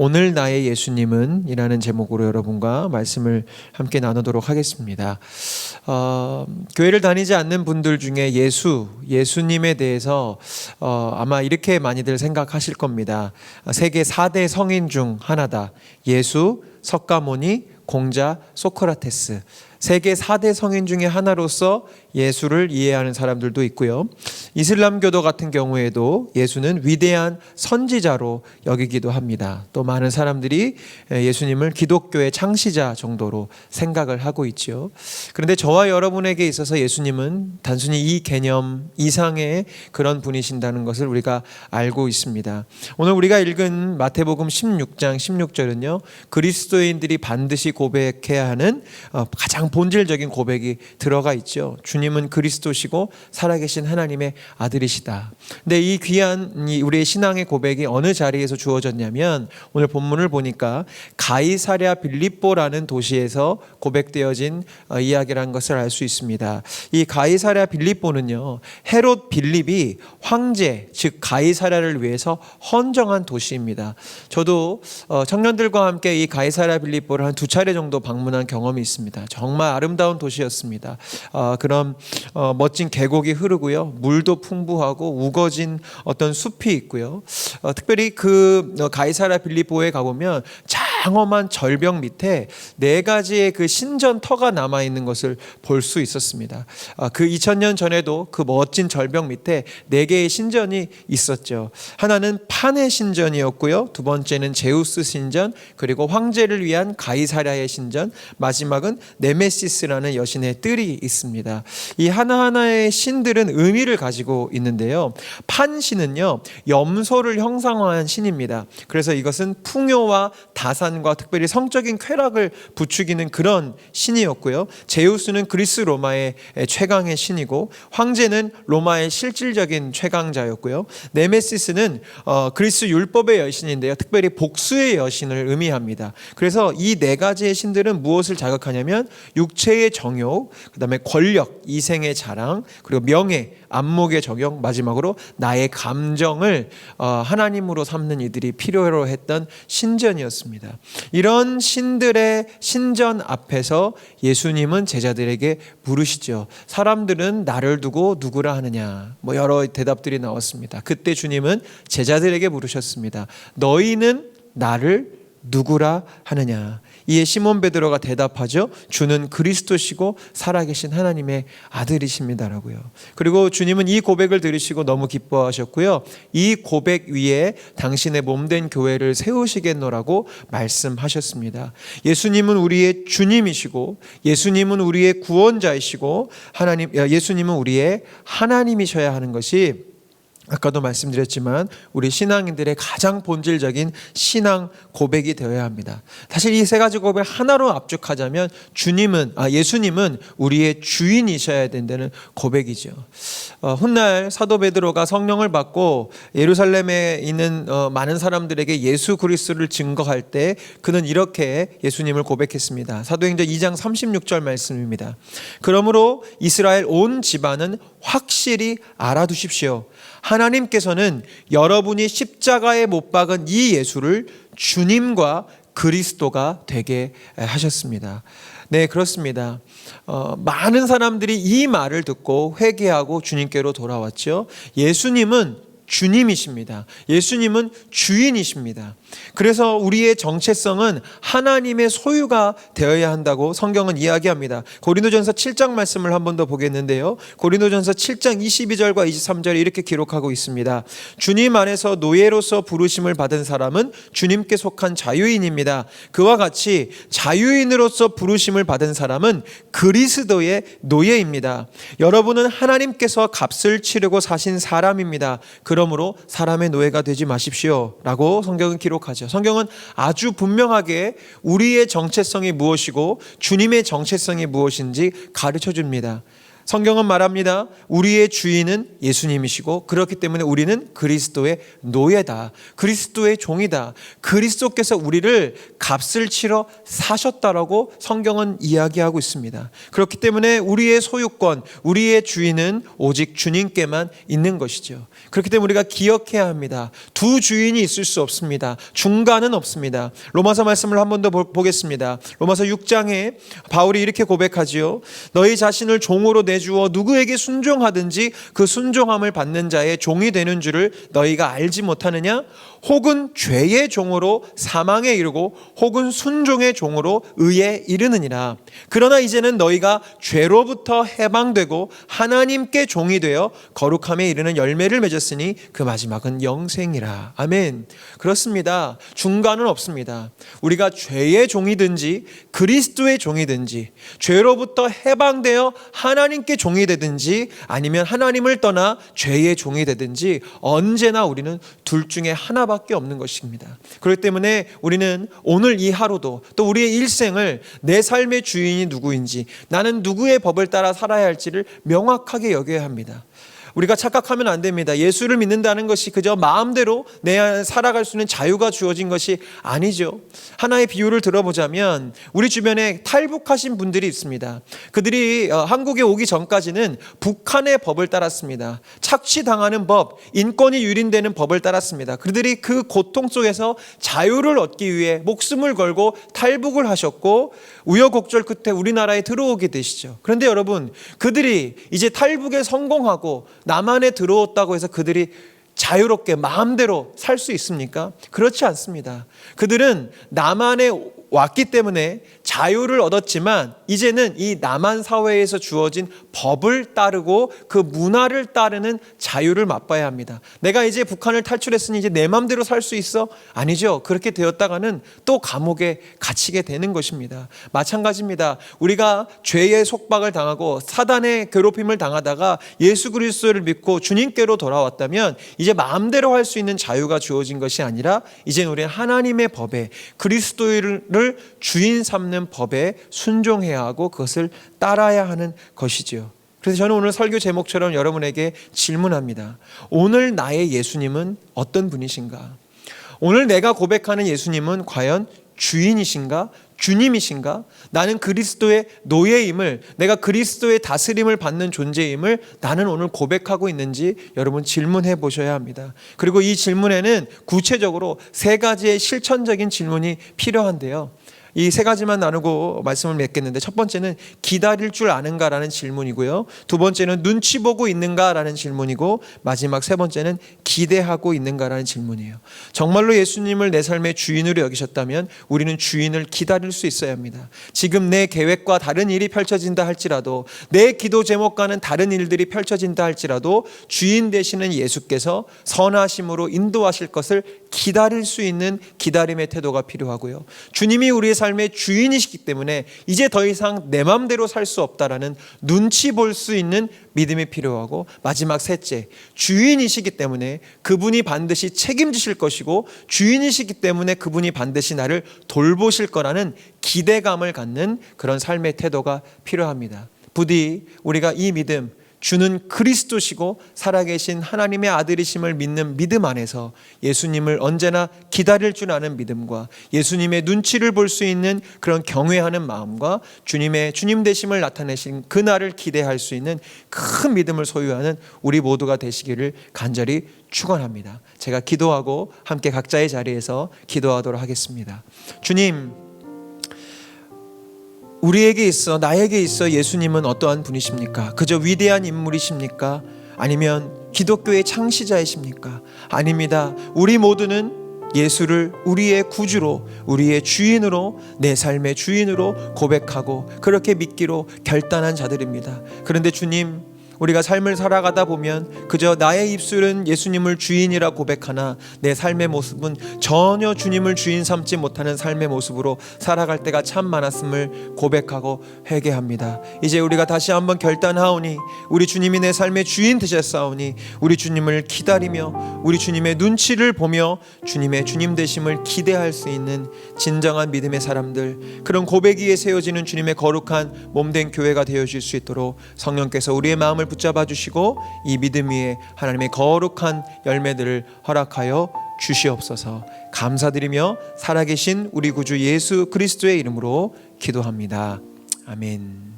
오늘 나의 예수님은 이라는 제목으로 여러분과 말씀을 함께 나누도록 하겠습니다. 어, 교회를 다니지 않는 분들 중에 예수, 예수님에 대해서 어, 아마 이렇게 많이들 생각하실 겁니다. 세계 4대 성인 중 하나다. 예수, 석가모니, 공자, 소크라테스. 세계 4대 성인 중에 하나로서 예수를 이해하는 사람들도 있고요. 이슬람교도 같은 경우에도 예수는 위대한 선지자로 여기기도 합니다. 또 많은 사람들이 예수님을 기독교의 창시자 정도로 생각을 하고 있죠. 그런데 저와 여러분에게 있어서 예수님은 단순히 이 개념 이상의 그런 분이신다는 것을 우리가 알고 있습니다. 오늘 우리가 읽은 마태복음 16장 16절은요. 그리스도인들이 반드시 고백해야 하는 어, 가장 본질적인 고백이 들어가 있죠. 주님은 그리스도시고 살아계신 하나님의 아들이시다. 근데 이 귀한 이 우리의 신앙의 고백이 어느 자리에서 주어졌냐면 오늘 본문을 보니까 가이사랴 빌립보라는 도시에서 고백되어진 어, 이야기라는 것을 알 수 있습니다. 이 가이사랴 빌립보는요. 헤롯 빌립이 황제 즉 가이사랴를 위해서 헌정한 도시입니다. 저도 어, 청년들과 함께 이 가이사랴 빌립보를 한 두 차례 정도 방문한 경험이 있습니다. 정말 아름다운 도시였습니다. 어, 그런 어, 멋진 계곡이 흐르고요, 물도 풍부하고 우거진 어떤 숲이 있고요. 어, 특별히 그 어, 가이사랴 빌립보에 가보면 장엄한 절벽 밑에 네 가지의 그 신전터가 남아 있는 것을 볼 수 있었습니다. 아, 그 2000년 전에도 그 멋진 절벽 밑에 네 개의 신전이 있었죠. 하나는 판의 신전이었고요. 두 번째는 제우스 신전, 그리고 황제를 위한 가이사랴의 신전, 마지막은 네메시스라는 여신의 뜰이 있습니다. 이 하나하나의 신들은 의미를 가지고 있는데요. 판신은요, 염소를 형상화한 신입니다. 그래서 이것은 풍요와 다산 과 특별히 성적인 쾌락을 부추기는 그런 신이었고요. 제우스는 그리스 로마의 최강의 신이고, 황제는 로마의 실질적인 최강자였고요. 네메시스는 어, 그리스 율법의 여신인데요. 특별히 복수의 여신을 의미합니다. 그래서 이 네 가지의 신들은 무엇을 자극하냐면 육체의 정욕, 그다음에 권력, 이생의 자랑, 그리고 명예, 안목의 적용, 마지막으로 나의 감정을 어, 하나님으로 삼는 이들이 필요로 했던 신전이었습니다. 이런 신들의 신전 앞에서 예수님은 제자들에게 물으시죠. 사람들은 나를 두고 누구라 하느냐? 뭐 여러 대답들이 나왔습니다. 그때 주님은 제자들에게 물으셨습니다. 너희는 나를 누구라 하느냐? 이에 시몬 베드로가 대답하죠. 주는 그리스도시고 살아계신 하나님의 아들이십니다라고요. 그리고 주님은 이 고백을 들으시고 너무 기뻐하셨고요. 이 고백 위에 당신의 몸된 교회를 세우시겠노라고 말씀하셨습니다. 예수님은 우리의 주님이시고 예수님은 우리의 구원자이시고 하나님 예수님은 우리의 하나님이셔야 하는 것이 아까도 말씀드렸지만 우리 신앙인들의 가장 본질적인 신앙 고백이 되어야 합니다. 사실 이 세 가지 고백 하나로 압축하자면 주님은 아 예수님은 우리의 주인이셔야 된다는 고백이죠. 어, 훗날 사도 베드로가 성령을 받고 예루살렘에 있는 어, 많은 사람들에게 예수 그리스도를 증거할 때 그는 이렇게 예수님을 고백했습니다. 사도행전 2장 36절 말씀입니다. 그러므로 이스라엘 온 집안은 확실히 알아두십시오. 하나님께서는 여러분이 십자가에 못 박은 이 예수를 주님과 그리스도가 되게 하셨습니다. 네, 그렇습니다. 어, 많은 사람들이 이 말을 듣고 회개하고 주님께로 돌아왔죠. 예수님은 주님이십니다. 예수님은 주인이십니다. 그래서 우리의 정체성은 하나님의 소유가 되어야 한다고 성경은 이야기합니다. 고린도전서 7장 말씀을 한 번 더 보겠는데요. 고린도전서 7장 22절과 23절에 이렇게 기록하고 있습니다. 주님 안에서 노예로서 부르심을 받은 사람은 주님께 속한 자유인입니다. 그와 같이 자유인으로서 부르심을 받은 사람은 그리스도의 노예입니다. 여러분은 하나님께서 값을 치르고 사신 사람입니다. 그러므로 사람의 노예가 되지 마십시오 라고 성경은 기록하죠. 성경은 아주 분명하게 우리의 정체성이 무엇이고 주님의 정체성이 무엇인지 가르쳐 줍니다. 성경은 말합니다. 우리의 주인은 예수님이시고 그렇기 때문에 우리는 그리스도의 노예다. 그리스도의 종이다. 그리스도께서 우리를 값을 치러 사셨다라고 성경은 이야기하고 있습니다. 그렇기 때문에 우리의 소유권, 우리의 주인은 오직 주님께만 있는 것이죠. 그렇기 때문에 우리가 기억해야 합니다. 두 주인이 있을 수 없습니다. 중간은 없습니다. 로마서 말씀을 한 번 더 보겠습니다. 로마서 6장에 바울이 이렇게 고백하지요. 너희 자신을 종으로 내주어 누구에게 순종하든지 그 순종함을 받는 자의 종이 되는 줄을 너희가 알지 못하느냐? 혹은 죄의 종으로 사망에 이르고 혹은 순종의 종으로 의에 이르느니라. 그러나 이제는 너희가 죄로부터 해방되고 하나님께 종이 되어 거룩함에 이르는 열매를 맺었 으니 그 마지막은 영생이라. 아멘. 그렇습니다. 중간은 없습니다. 우리가 죄의 종이든지 그리스도의 종이든지 죄로부터 해방되어 하나님께 종이 되든지 아니면 하나님을 떠나 죄의 종이 되든지 언제나 우리는 둘 중에 하나밖에 없는 것입니다. 그렇기 때문에 우리는 오늘 이 하루도 또 우리의 일생을 내 삶의 주인이 누구인지 나는 누구의 법을 따라 살아야 할지를 명확하게 여겨야 합니다. 우리가 착각하면 안 됩니다. 예수를 믿는다는 것이 그저 마음대로 내 살아갈 수 있는 자유가 주어진 것이 아니죠. 하나의 비유를 들어보자면 우리 주변에 탈북하신 분들이 있습니다. 그들이 어, 한국에 오기 전까지는 북한의 법을 따랐습니다. 착취당하는 법, 인권이 유린되는 법을 따랐습니다. 그들이 그 고통 속에서 자유를 얻기 위해 목숨을 걸고 탈북을 하셨고 우여곡절 끝에 우리나라에 들어오게 되시죠. 그런데 여러분, 그들이 이제 탈북에 성공하고 남한에 들어왔다고 해서 그들이 자유롭게 마음대로 살 수 있습니까? 그렇지 않습니다. 그들은 남한에 왔기 때문에 자유를 얻었지만 이제는 이 남한 사회에서 주어진 법을 따르고 그 문화를 따르는 자유를 맛봐야 합니다. 내가 이제 북한을 탈출했으니 이제 내 마음대로 살 수 있어? 아니죠. 그렇게 되었다가는 또 감옥에 갇히게 되는 것입니다. 마찬가지입니다. 우리가 죄의 속박을 당하고 사단의 괴롭힘을 당하다가 예수 그리스도를 믿고 주님께로 돌아왔다면 이제 마음대로 할 수 있는 자유가 주어진 것이 아니라 이제 우리는 하나님의 법에 그리스도를 주인 삼는 법에 순종해야 하고 그것을 따라야 하는 것이지요. 그래서 저는 오늘 설교 제목처럼 여러분에게 질문합니다. 오늘 나의 예수님은 어떤 분이신가? 오늘 내가 고백하는 예수님은 과연 주인이신가? 주님이신가? 나는 그리스도의 노예임을, 내가 그리스도의 다스림을 받는 존재임을 나는 오늘 고백하고 있는지 여러분 질문해 보셔야 합니다. 그리고 이 질문에는 구체적으로 세 가지의 실천적인 질문이 필요한데요. 이 세 가지만 나누고 말씀을 맺겠는데 첫 번째는 기다릴 줄 아는가라는 질문이고요. 두 번째는 눈치 보고 있는가라는 질문이고 마지막 세 번째는 기대하고 있는가라는 질문이에요. 정말로 예수님을 내 삶의 주인으로 여기셨다면 우리는 주인을 기다릴 수 있어야 합니다. 지금 내 계획과 다른 일이 펼쳐진다 할지라도 내 기도 제목과는 다른 일들이 펼쳐진다 할지라도 주인 되시는 예수께서 선하심으로 인도하실 것을 기다릴 수 있는 기다림의 태도가 필요하고요. 주님이 우리의 삶의 주인이시기 때문에 이제 더 이상 내 마음대로 살 수 없다라는 눈치 볼 수 있는 믿음이 필요하고 마지막 셋째 주인이시기 때문에 그분이 반드시 책임지실 것이고 주인이시기 때문에 그분이 반드시 나를 돌보실 거라는 기대감을 갖는 그런 삶의 태도가 필요합니다. 부디 우리가 이 믿음 주는 그리스도시고 살아계신 하나님의 아들이심을 믿는 믿음 안에서 예수님을 언제나 기다릴 줄 아는 믿음과 예수님의 눈치를 볼 수 있는 그런 경외하는 마음과 주님의 주님 되심을 나타내신 그날을 기대할 수 있는 큰 믿음을 소유하는 우리 모두가 되시기를 간절히 축원합니다. 제가 기도하고 함께 각자의 자리에서 기도하도록 하겠습니다. 주님 우리에게 있어 나에게 있어 예수님은 어떠한 분이십니까? 그저 위대한 인물이십니까? 아니면 기독교의 창시자이십니까? 아닙니다. 우리 모두는 예수를 우리의 구주로 우리의 주인으로 내 삶의 주인으로 고백하고 그렇게 믿기로 결단한 자들입니다. 그런데 주님 우리가 삶을 살아가다 보면 그저 나의 입술은 예수님을 주인이라 고백하나 내 삶의 모습은 전혀 주님을 주인 삼지 못하는 삶의 모습으로 살아갈 때가 참 많았음을 고백하고 회개합니다. 이제 우리가 다시 한번 결단하오니 우리 주님이 내 삶의 주인 되셨사오니 우리 주님을 기다리며 우리 주님의 눈치를 보며 주님의 주님 되심을 기대할 수 있는 진정한 믿음의 사람들 그런 고백 위에 세워지는 주님의 거룩한 몸된 교회가 되어질 수 있도록 성령께서 우리의 마음을 붙잡아 주시고 이 믿음 위에 하나님의 거룩한 열매들을 허락하여 주시옵소서 감사드리며 살아계신 우리 구주 예수 그리스도의 이름으로 기도합니다. 아멘.